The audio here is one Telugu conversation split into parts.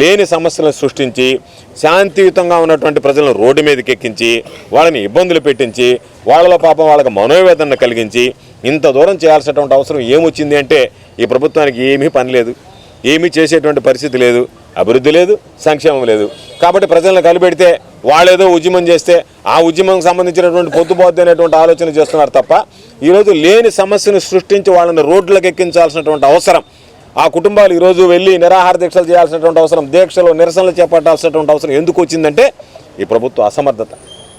లేని సమస్యలను సృష్టించి శాంతియుతంగా ఉన్నటువంటి ప్రజలను రోడ్డు మీదకి ఎక్కించి వాళ్ళని ఇబ్బందులు పెట్టించి వాళ్ళలో పాపం వాళ్ళకి మనోవేదన కలిగించి ఇంత దూరం చేయాల్సినటువంటి అవసరం ఏమొచ్చింది అంటే ఈ ప్రభుత్వానికి ఏమీ పని లేదు. ఏమీ చేసేటువంటి పరిస్థితి లేదు. అభివృద్ధి లేదు సంక్షేమం లేదు. కాబట్టి ప్రజలను కలిపెడితే వాళ్ళేదో ఉద్యమం చేస్తే ఆ ఉద్యమంకి సంబంధించినటువంటి పొద్దుపోద్ది అనేటువంటి ఆలోచన చేస్తున్నారు తప్ప ఈరోజు లేని సమస్యను సృష్టించి వాళ్ళని రోడ్లకు ఎక్కించాల్సినటువంటి అవసరం ఆ కుటుంబాలు ఈరోజు వెళ్ళి నిరాహార దీక్షలు చేయాల్సినటువంటి అవసరం దీక్షలు నిరసనలు చేపట్టాల్సినటువంటి అవసరం ఎందుకు వచ్చిందంటే ఈ ప్రభుత్వ అసమర్థత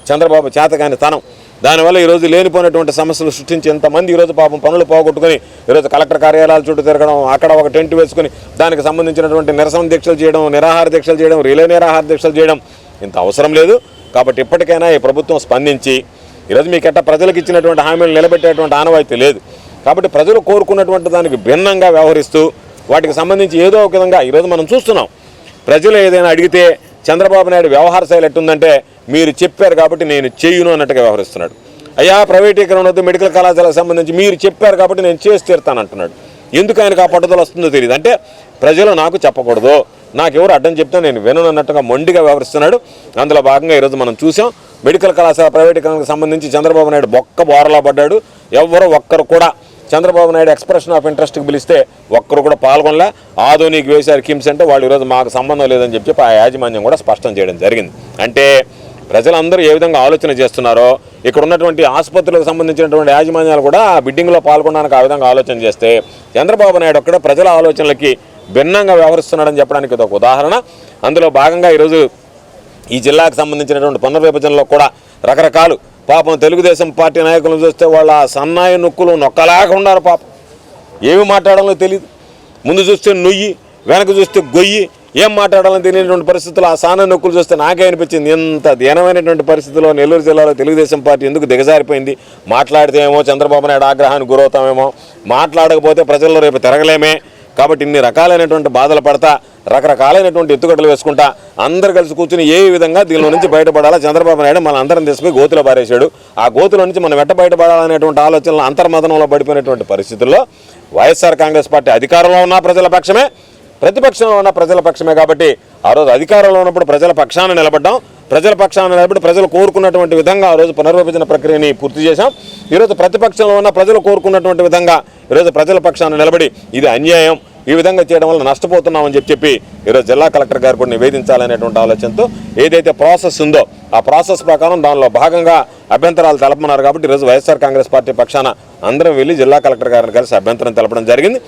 చంద్రబాబు చేతగాని తనం. దానివల్ల ఈరోజు లేనిపోయినటువంటి సమస్యలు సృష్టించి ఎంతమంది ఈరోజు పాపం పనులు పోగొట్టుకుని ఈరోజు కలెక్టర్ కార్యాలయాల చుట్టూ తిరగడం అక్కడ ఒక టెంట్ వేసుకొని దానికి సంబంధించినటువంటి నిరసన దీక్షలు చేయడం నిరాహార దీక్షలు చేయడం రిలే నిరాహార దీక్షలు చేయడం ఇంత అవసరం లేదు. కాబట్టి ఇప్పటికైనా ఈ ప్రభుత్వం స్పందించి ఈరోజు మీకు ఎట్ట ప్రజలకు ఇచ్చినటువంటి హామీలు నిలబెట్టేటువంటి ఆనవాయితీ లేదు. కాబట్టి ప్రజలు కోరుకున్నటువంటి దానికి భిన్నంగా వ్యవహరిస్తూ వాటికి సంబంధించి ఏదో ఒక విధంగా ఈరోజు మనం చూస్తున్నాం. ప్రజలు ఏదైనా అడిగితే చంద్రబాబు నాయుడు వ్యవహార శైలి ఎట్టుందంటే మీరు చెప్పారు కాబట్టి నేను చేయును అన్నట్టుగా వ్యవహరిస్తున్నాడు. అయ్యా ప్రైవేటీకరణ వద్దు మెడికల్ కళాశాలకు సంబంధించి మీరు చెప్పారు కాబట్టి నేను చేసి తీరుతాను అంటున్నాడు ఎందుకు ఆయనకు ఆ పట్టుదల వస్తుందో తెలియదు. అంటే ప్రజలు నాకు చెప్పకూడదు నాకు ఎవరు అడ్డం చెప్తే నేను వినను అన్నట్టుగా మొండిగా వ్యవహరిస్తున్నాడు. అందులో భాగంగా ఈరోజు మనం చూసాం మెడికల్ కళాశాల ప్రైవేటీకరణకు సంబంధించి చంద్రబాబు నాయుడు బొక్క బోరలా పడ్డాడు. ఎవరు ఒక్కరు కూడా చంద్రబాబు నాయుడు ఎక్స్ప్రెషన్ ఆఫ్ ఇంట్రెస్ట్కి పిలిస్తే ఒక్కరు కూడా పాల్గొనలే. ఆధునిక వేశారు కిమ్స్ అంటే వాళ్ళు ఈరోజు మాకు సంబంధం లేదని చెప్పి ఆ యాజమాన్యం కూడా స్పష్టం చేయడం జరిగింది. అంటే ప్రజలందరూ ఏ విధంగా ఆలోచన చేస్తున్నారో ఇక్కడ ఉన్నటువంటి ఆసుపత్రులకు సంబంధించినటువంటి యాజమాన్యాలు కూడా ఆ బిడ్డింగ్లో పాల్గొనడానికి ఆ విధంగా ఆలోచన చేస్తే చంద్రబాబు నాయుడు ఒక్కడ ప్రజల ఆలోచనలకి భిన్నంగా వ్యవహరిస్తున్నాడని చెప్పడానికి ఇది ఒక ఉదాహరణ. అందులో భాగంగా ఈరోజు ఈ జిల్లాకు సంబంధించినటువంటి పునర్విభజనలో కూడా రకరకాలు పాపం తెలుగుదేశం పార్టీ నాయకులను చూస్తే వాళ్ళ సన్నాయి నొక్కులు నొక్కలాగా పాపం. ఏమి మాట్లాడాలో తెలియదు ముందు చూస్తే నొయ్యి వెనక చూస్తే గొయ్యి ఏం మాట్లాడాలని తెలియనటువంటి పరిస్థితులు ఆ సాన నొక్కులు చూస్తే నాకే అనిపించింది. ఎంత దీనమైనటువంటి పరిస్థితిలో నెల్లూరు జిల్లాలో తెలుగుదేశం పార్టీ ఎందుకు దిగజారిపోయింది? మాట్లాడితే ఏమో చంద్రబాబు నాయుడు ఆగ్రహానికి గురవుతామేమో. మాట్లాడకపోతే ప్రజల్లో రేపు తిరగలేమే. కాబట్టి ఇన్ని రకాలైనటువంటి బాధలు పడతా రకరకాలైనటువంటి ఎత్తుగడలు వేసుకుంటా అందరు కలిసి కూర్చుని ఏ విధంగా దీనిలో నుంచి బయటపడాలా? చంద్రబాబు నాయుడు మన అందరం తీసుకుపోయి గోతులో పారేశాడు. ఆ గోతులో నుంచి మనం వెంట బయటపడాలనేటువంటి ఆలోచనలు అంతర్మదనంలో పడిపోయినటువంటి పరిస్థితుల్లో వైఎస్ఆర్ కాంగ్రెస్ పార్టీ అధికారంలో ఉన్న ప్రజల పక్షమే ప్రతిపక్షంలో ఉన్న ప్రజల పక్షమే కాబట్టి ఆ రోజు అధికారంలో ఉన్నప్పుడు ప్రజల పక్షాన నిలబడ్డాం. ప్రజల పక్షాన నిలబడి ప్రజలు కోరుకున్నటువంటి విధంగా ఆ రోజు పునర్విభజన ప్రక్రియని పూర్తి చేశాం. ఈరోజు ప్రతిపక్షంలో ఉన్న ప్రజలు కోరుకున్నటువంటి విధంగా ఈరోజు ప్రజల పక్షాన నిలబడి ఇది అన్యాయం ఈ విధంగా చేయడం వల్ల నష్టపోతున్నామని చెప్పి చెప్పి ఈరోజు జిల్లా కలెక్టర్ గారు కూడా నివేదించాలనేటువంటి ఆలోచనతో ఏదైతే ప్రాసెస్ ఉందో ఆ ప్రాసెస్ ప్రకారం దానిలో భాగంగా అభ్యంతరాలు తెలపమన్నారు కాబట్టి ఈరోజు వైఎస్ఆర్ కాంగ్రెస్ పార్టీ పక్షాన అందరం వెళ్ళి జిల్లా కలెక్టర్ గారిని కలిసి అభ్యంతరం తెలపడం జరిగింది.